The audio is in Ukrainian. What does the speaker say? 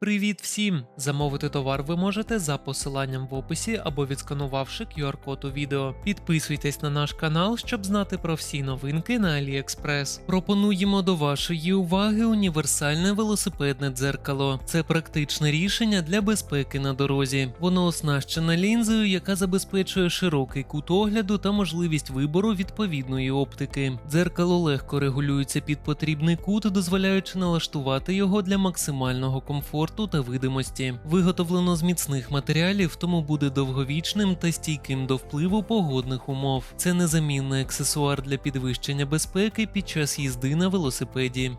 Привіт всім! Замовити товар ви можете за посиланням в описі або відсканувавши QR-код у відео. Підписуйтесь на наш канал, щоб знати про всі новинки на AliExpress. Пропонуємо до вашої уваги універсальне велосипедне дзеркало. Це практичне рішення для безпеки на дорозі. Воно оснащене лінзою, яка забезпечує широкий кут огляду та можливість вибору відповідної оптики. Дзеркало легко регулюється під потрібний кут, дозволяючи налаштувати його для максимального комфорту та видимості. Виготовлено з міцних матеріалів, тому буде довговічним та стійким до впливу погодних умов. Це незамінний аксесуар для підвищення безпеки під час їзди на велосипеді.